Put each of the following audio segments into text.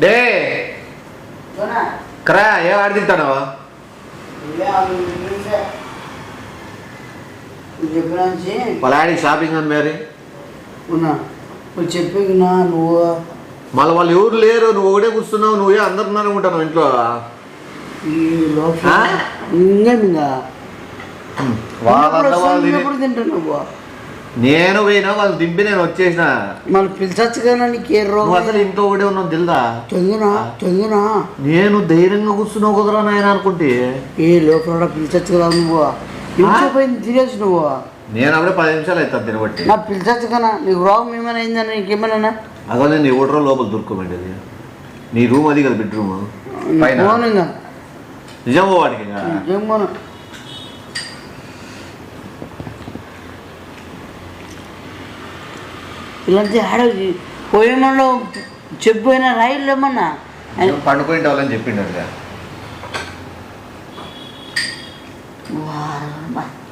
Day. కరా ఏ ఆడి తింటాను చెప్పినాచి వాళ్ళ షాపింగ్ అని మరి. ఉన్నా నువ్వు చెప్పినా నువ్వు. మళ్ళీ వాళ్ళు ఎవరు లేరు నువ్వు ఒకటే కూర్చున్నావు నువ్వే అందరు ఉన్నారు అనుకుంటాను ఇంట్లో? ఇంకేం వాళ్ళు నువ్వు? నేను పోయినా వాళ్ళు దింపి నేను వచ్చేసిన. మళ్ళీ పిలిచచ్చు కదా నీకు ఏ నువ్వు అసలు ఇంట్లో ఒకటే ఉన్నావు తెలుదా తొంగినా తొంగినా నేను ధైర్యంగా కూర్చున్నావు కుదరా నాయన అనుకుంటే. ఏ లోపల పిలిచచ్చు కదా నువ్వు? ఎంతసేపోయింది తినేసి నువ్వు? నేను అప్పుడే పది నిమిషాలు అవుతాను తినబట్టి. నా పిలిచచ్చు కదా నీకు రోగం ఏమైనా అయిందని నీకేమైనా అసలు నేను ఎవడో లోపల దొరుకోమండి అది నీ రూమ్ అది కదా బెడ్రూమ్? పైన? నిజమో వాడికి ఇంకా. ఇలాంటి ఆడ పోయేమన్నా చెప్పిపోయినా రైళ్ళు ఏమన్నా? నేను పండుకుంటే వాళ్ళని చెప్పిండు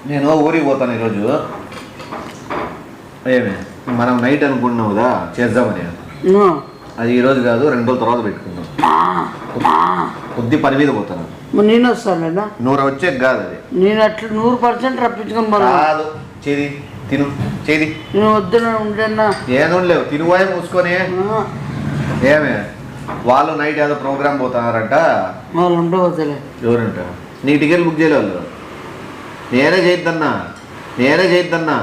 నేను ఊరికి పోతాను ఈరోజు. ఏమి? మనం నైట్ అనుకుంటున్నాం కదా చేద్దామని. అది ఈరోజు కాదు రెండు రోజుల తర్వాత పెట్టుకుందాం. కొద్ది పని మీద పోతాను. నేను వస్తాను నూరు వచ్చే కాదు అది. నేను అట్లా నూరు పర్సెంట్ రప్పించుకొని కాదు చేది. తిను చేది నేను వద్దున ఉండన్నా? తినువాయి మూసుకొని. ఏమే వాళ్ళు నైట్ ఏదో ప్రోగ్రామ్ పోతున్నారంట. వాళ్ళు ఉండవద్దులే ఎవరంట? నీ టికెట్ బుక్ చేయలే వాళ్ళు. నేనే చేయొద్దన్నా నేనే చేయొద్దన్నా.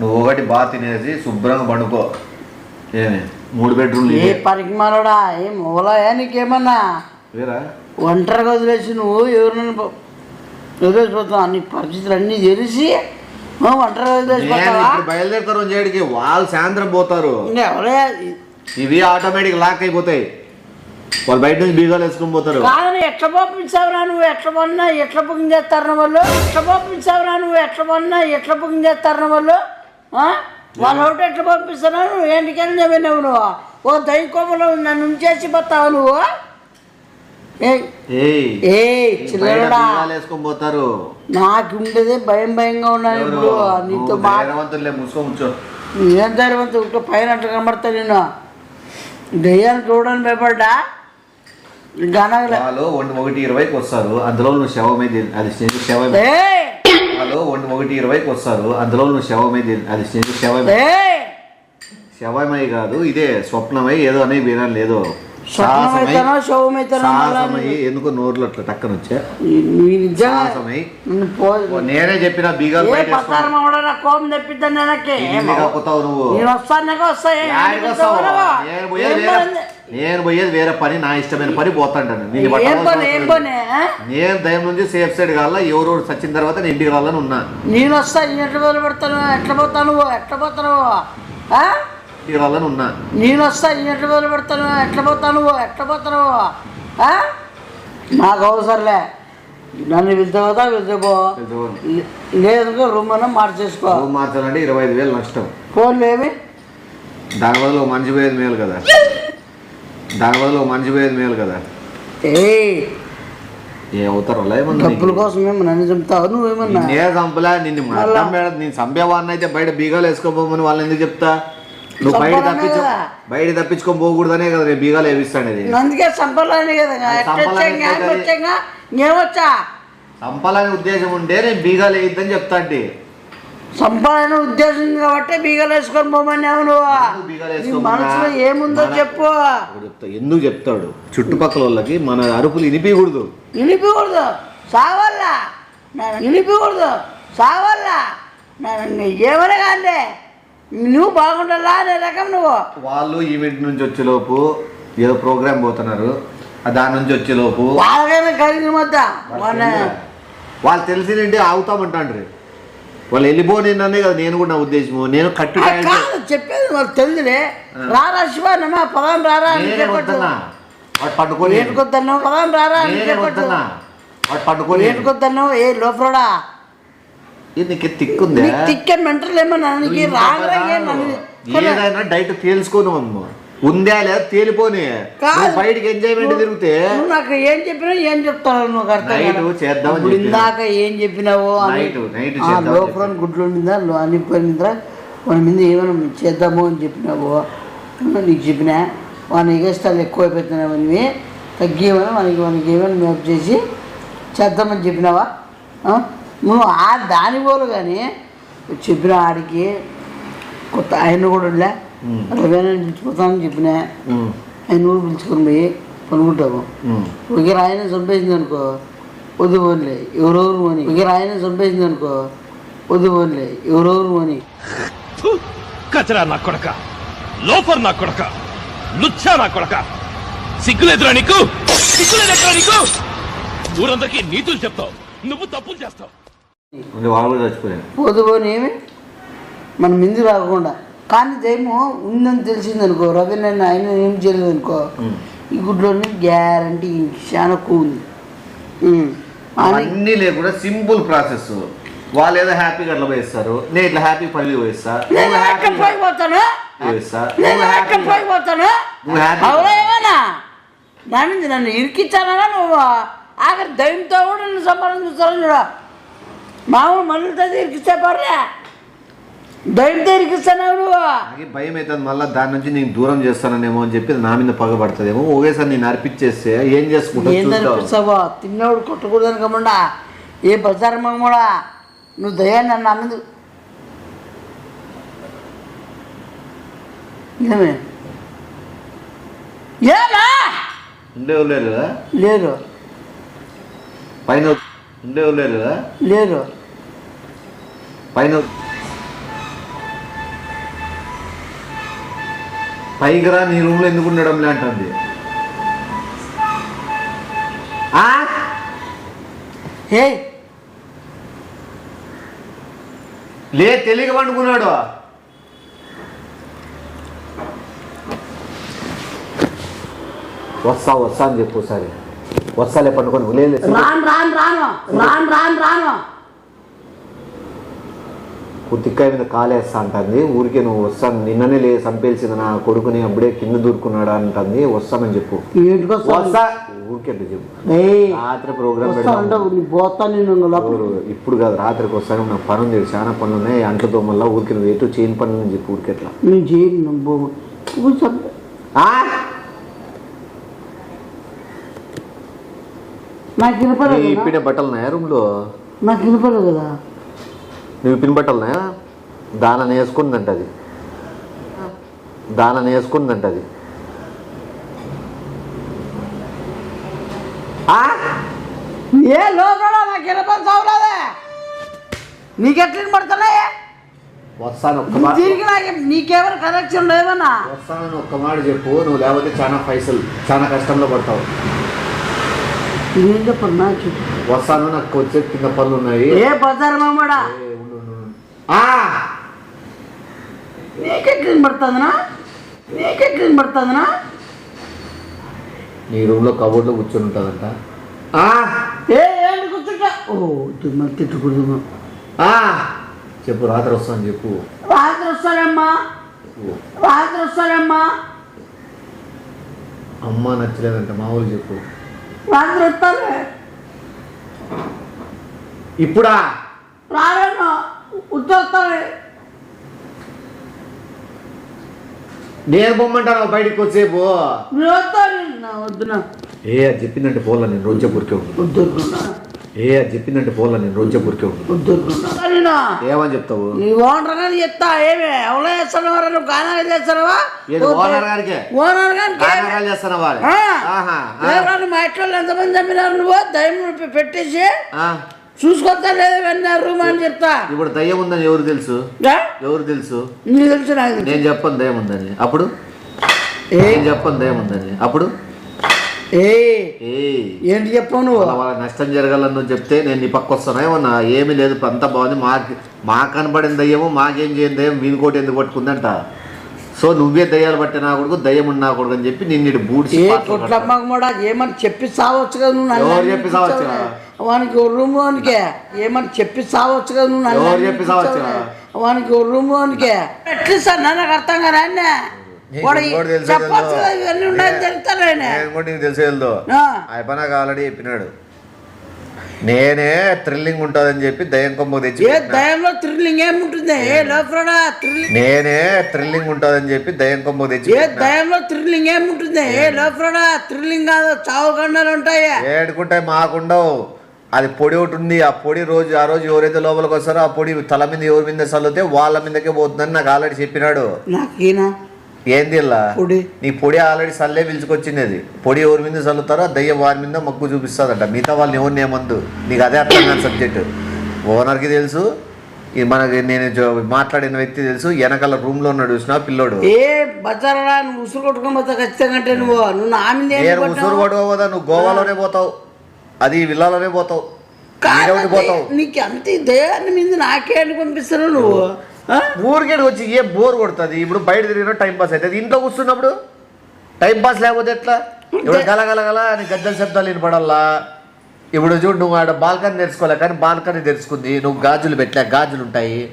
నువ్వు ఒకటి బాగా తినేసి శుభ్రంగా పండుకో. ఏమి మూడు బెడ్రూమ్లు ఏ పరికి మాలోడా ఏం ఓలాయా నీకేమన్నా? వేరా? ఒంటరిగా వదిలేసి నువ్వు ఎవరినైనా వదిలేసిపోతావు. నీ పరిస్థితులు అన్నీ తెలిసి బయలుదేరుతారు చేయడానికి వాళ్ళు సాయంత్రం పోతారు. ఇవి ఆటోమేటిక్ లాక్ అయిపోతాయి. వాళ్ళు బయట నుంచి బీగాలు వేసుకొని పోతారు. కాదని ఎట్లా పంపించావురా నువ్వు? ఎట్లా పన్నా? ఎట్లా బుకింగ్ చేస్తారు వాళ్ళు? ఎట్లా పంపించావురా నువ్వు? ఎట్లా పన్నా? ఎట్లా బుకింగ్ చేస్తారు వాళ్ళు? వాళ్ళు ఒకటి ఎట్లా పంపిస్తారా నువ్వు? ఏంటికైనా చెప్పినావు నువ్వు? ఓ దైకోమలో నన్ను ఉంచేసి పోతావు నువ్వు? ఏ బీగాలు వేసుకొని పోతారు. నాకు ఉండేదే భయం భయంగా ఉన్నాను? ఇప్పుడు నీతో ఏం ధైర్యవంత ఉంటే పైన అట్లా కనబడతా నేను దెయ్యాన్ని చూడని భయపడ్డా వాళ్ళు ఒంటి ఒకటి ఇరవైకి వస్తారు అందులో నువ్వు శవమే అది శవమే! వాళ్ళు ఒంటి ఒకటి ఇరవైకి వస్తారు అందులో నువ్వు శవమే అది శవమే! శవమై కాదు ఇదే స్వప్నమై ఏదో అనే వినాలి లేదో ఎందుకో నోర్లు అట్లా టక్కన వచ్చా నేనే చెప్పిన బీగాలు కోపం తెప్పిద్దాను నువ్వు. నేను వస్తాను పోయేది వేరే పని? నా ఇష్టమైన పని పోతాంటాను. నేను దయం నుంచి సేఫ్ సైడ్ కావాలా? ఎవరు చచ్చిన తర్వాత నేను ఇంటికి రావాలని ఉన్నా. నేను వస్తా నేను ఎట్లా మొదలు పెడతాను ఎట్లా పోతాను ఎట్లా పోతాను రావాలని ఉన్నా. నేను వస్తా నేను ఎట్లా మొదలు పెడతాను? ఎట్లా పోతాను ఎట్లా పోతాను? నాకు అవసరంలే. నన్ను వెళ్తావుతా వెళ్తాపో లేదు రూమ్ అన్న మార్చేసుకో. రూమ్ మార్చాలంటే ఇరవై ఐదు వేలు నష్టం. ఫోన్లు ఏమి దాని బదులు మనిషి పోయేది మేలు కదా. దాని బదులు మనిషి పోయేది మేలు కదా. ఏయ్ ఏ అవుతారు డబ్బుల కోసం ఏమో నన్ను చెప్తావు? నువ్వేమన్నా? నిన్నే చంపలే నిన్ను నేను చంపేవాడిని అయితే బయట బీగాలు వేసుకోపోమని వాళ్ళని ఎందుకు చెప్తా? నువ్వు బయట తప్పించు. బయట తప్పించుకొని పోకూడదనే కదా నేను బీగాలు వేపిస్తాను అందుకే సంపాలని కదా. ఎట్లా సంపాలని ఉద్దేశం ఉంటే నేను బీగాలు వేయద్దని చెప్తా అంటే. సంపాదన ఉద్దేశం కాబట్టి బీగలు వేసుకొని పోమన్నావు నువ్వు? మనసులో ఏముందో చెప్పు. ఎందుకు చెప్తాడు? చుట్టుపక్కల వాళ్ళకి మన అరుపులు వినిపించకూడదు నిలిపికూడదు సావల్లా. నిలిపికూడదు సావల్లా. ఏమన్నా కానీ నువ్వు బాగుండాలా అనే రకం నువ్వు. వాళ్ళు ఈవెంట్ నుంచి వచ్చేలోపు ఏదో ప్రోగ్రామ్ పోతున్నారు. ఆ దాని నుంచి వచ్చేలోపు వాళ్ళకైనా కలిగిన మధ్య మన వాళ్ళు తెలిసిందంటే ఆగుతామంటాండ్రు. వాళ్ళు వెళ్ళిపోనిన్ననే కదా నేను కూడా నా ఉద్దేశము. నేను కట్టు కాదు చెప్పేది వాళ్ళు తెలుదులే రారా శివానమ్మా పదాం రారా నేనే వద్దన్నా వాడు పట్టుకొని ఏటుకొద్దన్నావు పదాం రారా నేనే వద్దన్నా వాడు పట్టుకొని ఏటుకొద్దన్నావు ఏ లోపలడా? నీకు తిక్కుందే? తిక్కే మెంటల్ ఏమన్నా. ఏదైనా డైట్ తేల్చుకోను అమ్మ. ఉందా లేదా తేలిపోని. బయటికి ఎంజాయ్మెంట్ తిరిగితే నాకు ఏం చెప్పినావు ఏం చెప్తావు నువ్వు ఇప్పుడు చెప్పినా. ఇందాక ఏం చెప్పినావు లోపల గుడ్లు ఉండిందా? అనిపోయిందా మన మీద ఏమైనా చేద్దాము అని చెప్పినావు నీకు చెప్పినా వాని ఇగస్తాలు ఎక్కువైపోతున్నావని తగ్గేమని మనకి మనకి ఏమని మేపు చేసి చేద్దామని చెప్పినావా? నువ్వు ఆ దాని పోలు కానీ చెప్పిన ఆడికి కొత్త ఆయన కూడా ఉండే. రవేనా పిలిచిపోతానని చెప్పిన. ఆయన కూడా పిలుచుకొని పోయి పనుకుంటాము. ఒక ఆయన చంపేసింది అనుకో వద్దు పోన్లే ఎవరెవరు అని ఒక ఆయన చంపేసింది అనుకో వద్దు పోన్లే ఎవరెవరు అని ఫు! కచరా నా కొడక లోఫర్ నా కొడక లుచ్చా నా కొడక. సిగ్గులేదురా నీకు? సిగ్గులేదురా నీకు? ఊరందరికీ నీతులు చెప్తావు నువ్వు తప్పులు చేస్తావు. అంటే వాళ్ళు కూడా చచ్చిపోయాను. పోదు పోని ఏమి? మన మింది రాకుండా. కానీ దయము ఉందని తెలిసిందనుకో రవి నన్ను ఆయన ఏం చేయలేదు అనుకో. ఈ గుడ్లోని గ్యారంటీ చాలా. అని అన్నీ లేకుండా సింపుల్ ప్రాసెస్ వాళ్ళు ఏదో హ్యాపీగా అట్లా పోయిస్తారు నేను ఇట్లా హ్యాపీ పల్లి పోయిస్తా నేను నువ్వు ఎక్కడ హ్యాపీగా పోయిపోతాను పోయిస్తా నేను నువ్వు ఎక్కడ హ్యాపీగా పోయిపోతాను నువ్వు హ్యాపీ అవునా ఏమన్నా? దాని నుంచి నన్ను ఇరికిచ్చానా నువ్వు? ఆఖరి దయ్యంతో కూడా నన్ను సంపాదించుతాను చూడ. మామూలు మనులతో ఇరికిస్తే పర్లే. దయ్యంతో ఇరికిస్తాను నువ్వు? నాకు భయం అవుతుంది మళ్ళీ దాని నుంచి నేను దూరం చేస్తాననేమో అని చెప్పి నా మీద పగబడుతుందేమో. ఒకేసారి నేను అర్పించేస్తే ఏం చేసుకుంటా ఏం చూద్దాం అనిపిస్తావో తిన్నోడు కొట్టకూడదని కమ్మండా ఏ ప్రచారం కూడా నువ్వు దయ్యాన్ని నన్ను అన్నది ఏమే? ఏమా? లేరు కదా? లేరు. పైన ఉండేవాళ్ళు లేరు కదా? లేరు. పైన పైకి రా నీ రూమ్లో ఎందుకు ఉండడం లే అంటుంది? హే లే తెలియక పండుకున్నాడు. వస్తా వస్తా అని చెప్పు సరే వస్తాలే పండుకొని లేదు రాను రాను రాను రాను రాను రాను. తిక్కాయ మీద కాలేస్తా అంటుంది. ఊరికే నువ్వు వస్తాను నిన్ననే లే చంపేల్సింది నా కొడుకుని అప్పుడే కింద దూరుకున్నాడు అంటుంది. వస్తానని చెప్పు. వస్తా. ఊరికే రాత్రి ప్రోగ్రామ్ ఇప్పుడు కాదు రాత్రికి వస్తాను. నాకు పని ఉంది చాలా పనులు ఉన్నాయి. అంట్లతో మళ్ళీ ఊరికి నువ్వు ఎటు చేయని పనులు అని చెప్పు ఊరికి ఎట్లా నేను చేయను నువ్వు పోవు. నువ్వు చంప- ఆ? నాకు వినపడదు ఇప్పిన బట్టలు ఉన్నాయా రూమ్లో? నాకు వినపడదు కదా. నువ్వు ఇప్పిన దాన వేసుకుందంట అది. దాన వేసుకుందంట అది? ఏ లోపల నాకు వినపడతావులేదే నీకెట్లా వినపడుతున్నాయే వస్తాను ఒక్క మాట. దీనికి నాకు నీకెవరు కనెక్షన్ లేదన్నా వస్తానని ఒక్క మాట చెప్పు నువ్వు లేకపోతే చాలా పైసలు చాలా కష్టంలో పడతావు. వస్తాను నాకు. వచ్చే కింద పనులు ఉన్నాయి. ఏ బజారు మామడా నీ రూమ్లో కబోర్డ్లో కూర్చొని ఉంటుందంట. ఆ! ఏ ఏంటి కూర్చుంటా? ఓ! చెప్పు రాత్రి వస్తాను చెప్పు. రాత్రి వస్తానమ్మా. రాత్రి వస్తానమ్మా. అమ్మ నచ్చలేదంట మామూలు చెప్పు. ఇప్పుడా? రాలేను. నేను బొమ్మంటాను బయటికి వచ్చేపు వస్తాను నా ఏ అది చెప్పిందంటే పోలా నేను రోజే ఉండు వద్దనుకున్నా ఏ అది చెప్పిందంటే పోలా నేను రోజే సరేనా? ఏమని చెప్తావు? నీ ఓనర్ గాని చెప్తా ఏమి? ఎవరో చేస్తున్నావా నువ్వు గానాలు చేస్తున్నావా? ఏది ఓనర్ గారికే? ఓనర్ గారికి? కారణాలు చేస్తాను వాడు? ఆ. ఆహా, ఆ. ఎవరన్నా మా ఇంట్లో ఎంతమంది చంపినారు నువ్వు? దయ్యం పెట్టేసి. చూసుకొస్తా లేదా వెళ్ళినారు రూమ్ అని చెప్తా? ఇప్పుడు దయ్యం ఉందని ఎవరు తెలుసు? ఎవరు తెలుసు? నీకు తెలుసు నాకు నేను చెప్పను దయ్యం ఉందని. అప్పుడు? ఏ? చెప్పను దయ్యం ఉందని. అప్పుడు? ఏ ఏంటి చెప్పావు నువ్వు? వాళ్ళ నష్టం జరగాలని నువ్వు చెప్తే నేను నీ పక్క వస్తాను? ఏమన్నా ఏమీ లేదు అంతా బాగుంది. మాకు మాకు కనబడిన దయ్యము మాకేం చేయని దయ్యం వీని కోటి ఎందుకు పట్టుకుందంట? సో నువ్వే దయ్యాలు పట్టే నా కొడుకు దయ్యం ఉన్న కొడుకు అని చెప్పి నిన్ను ఏ కొట్లమ్మ కూడా ఏమని చెప్పి సావచ్చు కదా నువ్వు ఎవరు చెప్పి సావచ్చు? వానికి రూమ్ వానికే. ఏమని చెప్పి సావచ్చు కదా నువ్వు ఎవరు చెప్పి సావచ్చు? వానికి రూమ్ వానికే. ఎట్లా సార్? నాకు అర్థం కదా నేను. అయిపోయినాక ఆల్రెడీ చెప్పినాడు. నేనే థ్రిల్లింగ్ ఉంటుందని చెప్పి దయ్యం కొమ్మ తెచ్చి. దయంలో థ్రిల్లింగ్ ఏముంటుంది? థ్రిల్లింగ్. నేనే థ్రిల్లింగ్ ఉంటుందని చెప్పి దయ్యం కొమ్మ తెచ్చి. దయంలో థ్రిల్లింగ్ ఏముంటుంది? ఏ లోపడా థ్రిల్లింగ్ కాదు చావు గండాలు ఉంటాయి. ఏడుకుంటాయి మాకుండవు. అది పొడి ఒకటి ఉంది. ఆ పొడి రోజు ఆ రోజు ఎవరైతే లోపలికి వస్తారో ఆ పొడి తల మీద ఎవరి మీద చల్లితే వాళ్ళ మీదకే పోతుందని నాకు ఆల్రెడీ చెప్పినాడు. నాకు ఏంది పొడి. నీ పొడి ఆల్రెడీ సల్లే పిలుచుకొచ్చింది. అది పొడి ఎవరి మీద చల్లుతారో దయ్యం వారి మీద మగ్గు చూపిస్తుందంట. మిగతా వాళ్ళని ఎవరిని ఏమందు నీకు అదే అర్థం కాని సబ్జెక్ట్ ఓనర్కి తెలుసు మనకి నేను మాట్లాడిన వ్యక్తి తెలుసు వెనకాల రూమ్లో ఉన్నాడు చూసిన పిల్లోడు? ఏ బజారా నువ్వు ఉసురు కొట్టుకొని ఖచ్చితంగా అంటే నువ్వు. నువ్వు నా మీద ఏం నేను కొట్టావు? ఉసూరు పడుకోపోదా నువ్వు గోవాలోనే పోతావు. అది విల్లాలోనే పోతావు. నీకు అంత దయాన్ని మీద నాకే అని పంపిస్తున్నావు నువ్వు? ఆ? ఊరికే వచ్చి ఏ బోర్ కొడుతుంది? ఇప్పుడు బయట తిరిగిన టైం పాస్ అవుతుంది. ఇంట్లో కూర్చున్నప్పుడు? టైం పాస్ లేకపోతే ఎట్లా? ఇప్పుడు గల గల గల అని గద్దెల శబ్దాలు వినపడల్లా? ఇప్పుడు చూడు నువ్వు ఆడ బాల్కనీ తెరుచుకోలే కానీ బాల్కనీ తెరుచుకుంది. నువ్వు గాజులు పెట్టలే గాజులు ఉంటాయి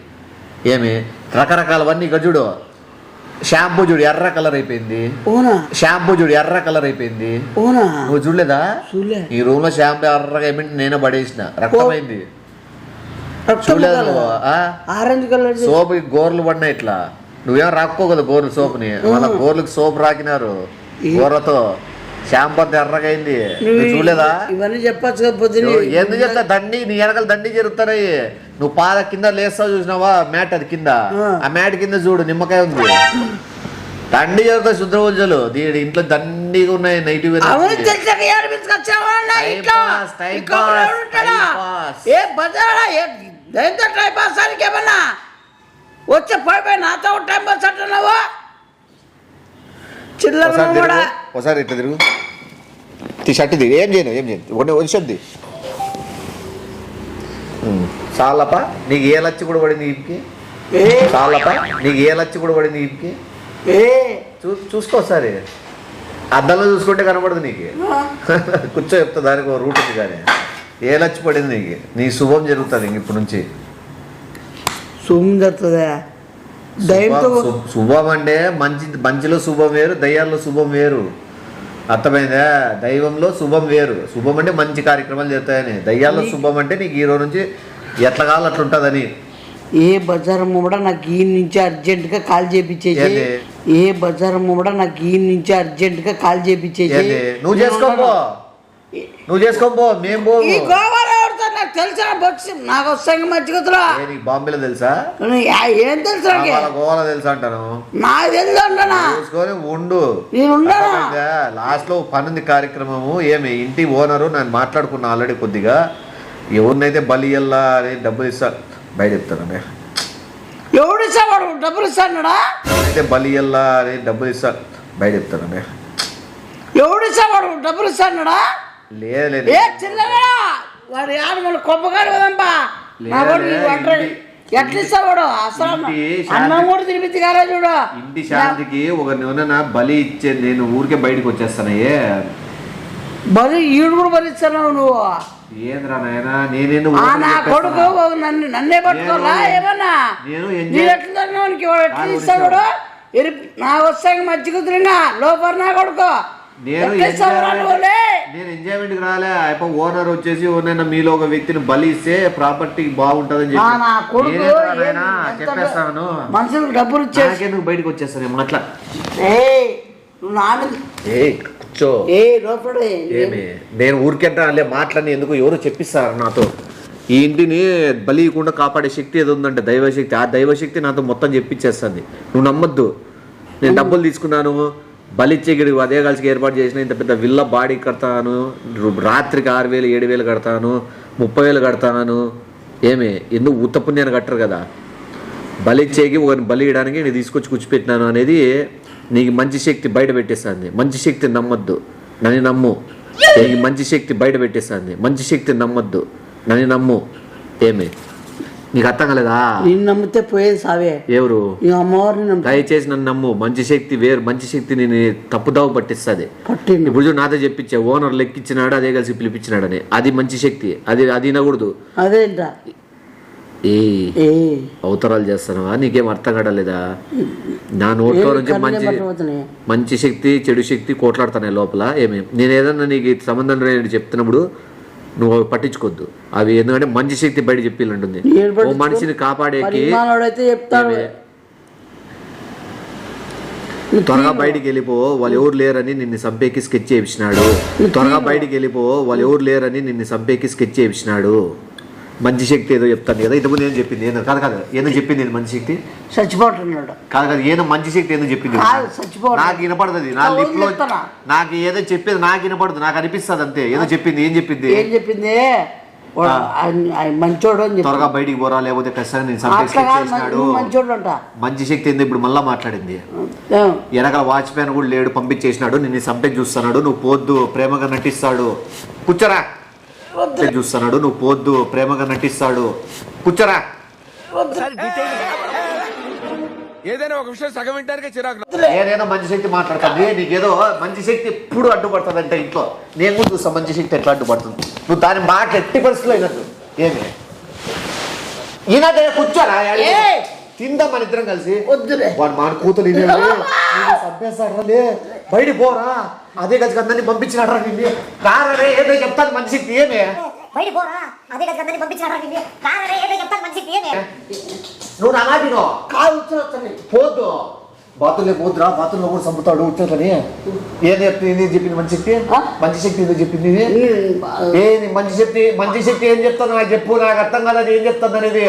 ఏమి? రకరకాలవన్నీ ఇక చూడు. షాంపూ చూడు ఎర్ర కలర్ అయిపోయింది. షాంపూ చూడు ఎర్ర కలర్ అయిపోయింది. నువ్వు చూడలేదా? ఈ రూమ్లో షాంపూ ఎర్రగా అయిపోయింది నేనే పడేసిన. రక్తమైంది. రక్తం చూడలేదు? ఆరెంజ్ కలర్ సోపు గోర్లు పడినాయి ఇట్లా. నువ్వేం రాక్కో కదా గోర్లు సోపుని? వాళ్ళ గోర్లకు సోపు రాకినారు. గోర్లతో అంత ఎర్రగైంది. చూడలేదా? ఇవన్నీ చెప్పచ్చు కాకపోతే ఎందుకు చెప్తా? దండి నీ వెనకాల దండి జరుగుతున్నాయి. నువ్వు పాద కింద లేస్తావు చూసినావా? మ్యాట్ అది కింద. ఆ. మ్యాట్ కింద చూడు నిమ్మకాయ ఉంది. దండి జరుగుతాయి శుద్రవజ్జలు దీని ఇంట్లో దండిగా ఉన్నాయి నెగిటివ్. ఏ బజారా? ఏ దేంతో టైం పాస్ అని ఏమన్నా? వచ్చే పోయి పోయి నాతో టైం పాస్ అంటున్నావు? చిల్లర ఒకసారి కూడా. తిరుగు ఒకసారి ఇట్లా తిరుగు. తీ షర్ట్ దిగు ఏం చేయను ఏం చేయను. ఒకటి వచ్చి చాలప నీకు ఏ లచ్చి కూడా పడింది ఈపికి ఏ? చాలప నీకు ఏ లచ్చి కూడా పడింది ఈపికి ఏ? చూ చూసుకో ఒకసారి. అద్దంలో చూసుకుంటే కనపడదు నీకు. కూర్చో చెప్తా దానికి ఒక రూట్ ఉంది కానీ. ఏ లచ్చి పడింది నీకు? నీ శుభం జరుగుతుంది ఇంక ఇప్పుడు నుంచి. దయంతో శుభం- శు- శుభం అంటే మంచి మంచిలో శుభం వేరు దయ్యాల్లో శుభం వేరు. అర్థమైందా? దైవంలో శుభం వేరు. శుభం అంటే మంచి కార్యక్రమాలు జరుగుతాయని. దయ్యాల్లో శుభం అంటే నీకు ఈ రోజు నుంచి ఎట్లా కావాలి అట్లా ఉంటుందని. ఏ బజార్ కూడా నాకు ఈ నుంచి అర్జెంటుగా కాల్ చేపించేసి? ఏ బజార్ కూడా నాకు ఈ నుంచి అర్జెంటుగా కాల్ చేపించేసి? నువ్వు చేసుకోపో నువ్వు చేసుకోపో మేము పోము. ఈ గోవాలో ఎవరితో నాకు తెలిసిన బొక్స్? నాకు వస్తాయి మధ్యగతులో నీకు బాంబేలో తెలుసా? ఏం తెలుసు వాళ్ళ గోవాలో తెలుసా అంటాను? నాకు తెలుసు అంటానా? చూసుకొని ఉండు. నేను లాస్ట్లో పనుంది కార్యక్రమము. ఏమి? ఇంటి ఓనరు నేను మాట్లాడుకున్నా ఆల్రెడీ కొద్దిగా. ఎవరినైతే బలి ఇయ్యాలా అని డబ్బులు ఇస్తా. బయట చెప్తాను ఎవడు ఇస్తాడు డబ్బులు ఇస్తాడా అయితే బలి ఇయ్యాలా? అని డబ్బులు ఇస్తా. బయట చెప్తాను ఎవడు ఇస్తాడు డబ్బులు ఇస్తాడా లేదు ఏ చిన్నగా వాడు ఆడ మన కొబ్బగాడు కదంపా నా వాడు లేదే, నీకు. ఇంటి- ఎట్లా ఇస్తావాడు అసలు ఇంటి శాంతి- అన్నం కూడా తినిపించి గారా చూడు. ఇంటి శాంతికి ఒక నెల బలి ఇచ్చే నేను ఊరికే బయటకు వచ్చేస్తానయ్యే. బలి ఈడు కూడా బలిస్తున్నావు నువ్వు? నా కొడుకు? నన్ను ఏమన్నా? ఎట్లా ఇస్తాడు? నా వస్తాక లోపల నా కొడుకు. నేను ఎంజాయ్మెంట్ రాలే. అయిపో ఓనర్ వచ్చేసి మీలో ఒక వ్యక్తిని బలి ఇస్తే ప్రాపర్టీ బాగుంటదని ఎంత చెప్పేస్తాను. మనుషులకు డబ్బులు ఇచ్చేసి బయటకు వచ్చేస్తాను అట్లా. ఏ కూర్చో. ఏ లోపడే ఏమి నేను ఊరికెంటా మాటలని ఎందుకు ఎవరు చెప్పిస్తారు నాతో. ఈ ఇంటిని బలియకుండా కాపాడే శక్తి ఏదో ఉందంటే దైవశక్తి. ఆ దైవశక్తి నాతో మొత్తం చెప్పించేస్తుంది. నువ్వు నమ్మొద్దు. నేను డబ్బులు తీసుకున్నాను. బలిచ్చేగిడి అదే కలిసి ఏర్పాటు చేసిన ఇంత పెద్ద విల్ల బాడీ కడతాను. రాత్రికి ఆరు వేలు ఏడు వేలు కడతాను. ముప్పై వేలు కడతాను. ఏమి ఎందుకు ఉత్త పుణ్యాన్ని కట్టరు కదా? బలిచ్చేకి ఒకరిని బలి ఇవ్వడానికి నేను తీసుకొచ్చి కూర్చిపెట్టినాను అనేది నీకు మంచి శక్తి బయట పెట్టేస్తుంది. మంచి శక్తిని నమ్మొద్దు. నన్ను నమ్ము. నీకు మంచి శక్తి బయట పెట్టేస్తుంది. మంచి శక్తిని నమ్మొద్దు. నన్ను నమ్ము. ఏమి? నీకు అర్థం కాలేదా? నిన్ను నమ్మితే పోయేది సావే. ఎవరు? అమ్మవారిని దయచేసి నన్ను నమ్ము. మంచి శక్తి వేరు. మంచి శక్తి నేను తప్పుదావు పట్టిస్తుంది. పట్టింది. ఇప్పుడు నాతో చెప్పించే ఓనర్ లెక్కిచ్చినాడు అదే కలిసి పిలిపించినాడని. అది మంచి శక్తి. అది అది వినకూడదు. అదేంట ఏ అవతరాలు చేస్తున్నావా? నీకేం అర్థం కావలేదా నా నోట్లో నుంచి మంచి. మంచి శక్తి చెడు శక్తి కోట్లాడుతున్నాయి లోపల. ఏమి? నేను ఏదన్నా నీకు సంబంధం లేని చెప్తున్నప్పుడు నువ్వు అవి పట్టించుకోవద్దు అవి ఎందుకంటే మంచి శక్తి బయట చెప్పిల్లంటుంది. ఓ. మనిషిని కాపాడేకి? త్వరగా బయటికి వెళ్ళిపో వాళ్ళు ఎవరు లేరని నిన్ను సంపేకి స్కెచ్ చేయించినాడు. త్వరగా బయటికి వెళ్ళిపో వాళ్ళు ఎవరు లేరని నిన్ను సంపేకి స్కెచ్ చేయించినాడు. మంచి శక్తి ఏదో చెప్తాను కదా ఇంతకుముందు ఏం చెప్పింది? ఏదో కాదు కాదు. ఏదో చెప్పింది మంచి శక్తి? చచ్చిపోతున్నాడు కాదు కాదు. ఏదో మంచి శక్తి ఏదో చెప్పింది. నాకు వినపడుతుంది నా లిప్లో? నాకు ఏదో చెప్పేది నాకు వినపడదు. నాకు అనిపిస్తుంది అంతే. ఏదో చెప్పింది ఏం చెప్పింది? ఏం చెప్పింది? మంచోడు త్వరగా బయటికి పోరా లేకపోతే ఖచ్చితంగా నేను మంచోడు అంట మంచి శక్తి ఏంది ఇప్పుడు మళ్ళా మాట్లాడింది? వెనకాల వాచ్మ్యాన్ కూడా లేడు పంపించేసినాడు. నిన్ను సంపేకి చూస్తున్నాడు. నువ్వు పోద్దు ప్రేమగా నటిస్తాడు. కూర్చోరా. చూస్తున్నాడు. నువ్వు పోద్దు ప్రేమగా నటిస్తాడు. కూర్చోరా. ఏదైనా ఒక విషయం సగం వింటానికే చిరాకు నేనేదో మంచి శక్తి మాట్లాడుతుంది నీకేదో మంచి శక్తి ఎప్పుడు అడ్డుపడుతుంది అంటే ఇంట్లో. నేను కూడా చూస్తా మంచి శక్తి ఎట్లా అడ్డుపడుతుంది. నువ్వు దాని మాట ఎట్టి పరిస్థితిలో అయినట్టు ఏమి? ఈనాదే కూర్చోరా! తిందాం మన ఇద్దరం కలిసి. వద్దులే. వాడు మన కూతురు ఇదే చంపేస్తాడరా బయట పోరా. అదే గది అందరినీ పంపించినాడరా నిన్ను. కారే ఏదో చెప్తాను మంచి ఏమే? బయట పోరా. అదే కదా అందరినీ పంపించారా నిన్ను. కారణం ఏదో చెప్తాను మంచి ఏమే? నువ్వు నా మాటినో కాదు పోద్దు బాతుల్లో పోద్దురా బాతుల్లో కూడా చంపుతాడు వచ్చేదని ఏం చెప్తుంది చెప్పింది మంచి శక్తి? మంచి శక్తి ఏదో చెప్పింది ఏ నీ మంచి శక్తి మంచి శక్తి ఏం చెప్తాను నాకు చెప్పు నాకు అర్థం కదా ఏం చెప్తుంది అనేది.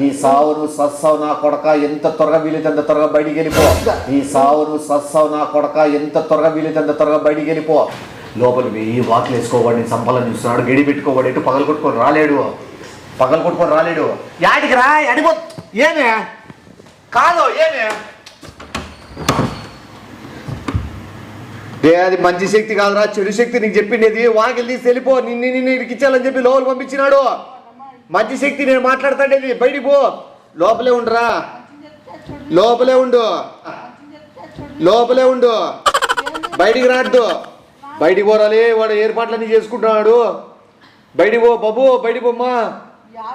నీ సావును సస్సావు నా కొడక ఎంత త్వరగా వీలైతే అంత త్వరగా బయటికి వెళ్ళిపో. నీ సావును సస్సావు నా కొడక ఎంత త్వరగా వీలైతే అంత త్వరగా బయటికి వెళ్ళిపో. లోపల వెయ్యి వాకిలు వేసుకోబడి సంపలని చూస్తున్నాడు గడి పెట్టుకోబడి ఎటు పగలు కొట్టుకొని రాలేడు. పగలు కొట్టుకొని రాలేడు. యాడికి రా అడిపో ఏమే? కాదు ఏమే? ఏ అది మంచి శక్తి కాదురా చెడు శక్తి నీకు చెప్పిండేది. వాకిలు తీసి వెళ్ళిపో నిన్ను నిన్ను ఇరికిచ్చాలని చెప్పి లోపల పంపించినాడు. మంచి శక్తి నేను మాట్లాడుతాండేది. బయటికి పో. లోపలే ఉండరా. లోపలే ఉండు. లోపలే ఉండు. బయటికి రాడ్డు బయటికి పోరాలి వాడు ఏర్పాట్లన్నీ చేసుకుంటున్నాడు. బయటికి పో బాబు బయటికి బొమ్మ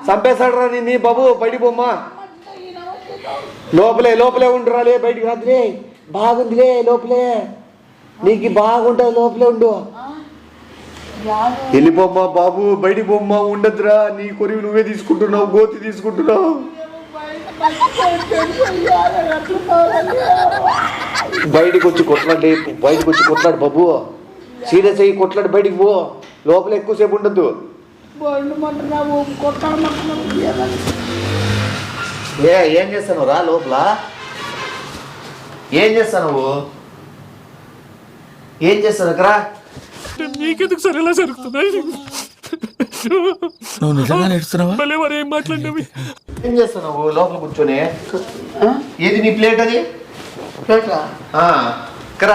చంపేశాడు రా నిన్ను బాబు బయటికి బొమ్మ లోపలే లోపలే ఉండరాలే బయటికి రాదులే బాగుందిలే లోపలే. నీకు బాగుంటుంది లోపలే ఉండు. వెళ్ళిపోమ్మా బాబు బయటికి పోమ్మా ఉండద్దురా నీ కొరివి నువ్వే తీసుకుంటున్నావు గోతి తీసుకుంటున్నావు. బయటికి వచ్చి కొట్లాడి బయటకు వచ్చి కొట్లాడు బాబు. సీరియస్ అయ్యి కొట్లాడు బయటికి పో. లోపల ఎక్కువసేపు ఉండద్దు. ఏ ఏం చేస్తాను రా లోపల. ఏం చేస్తావు నువ్వు ఏం చేస్తాను ఇక్కడ నీకెందుకు సరే ఎలా జరుగుతున్నాయి? నువ్వు నిజంగా నేర్చుతున్నావా? మళ్ళీ వారు ఏం మాట్లాడినవి? ఏం చేస్తావు నువ్వు లోపల కూర్చొని. ఏది నీ ప్లేట్ అది? ఆ, ఇక్కడ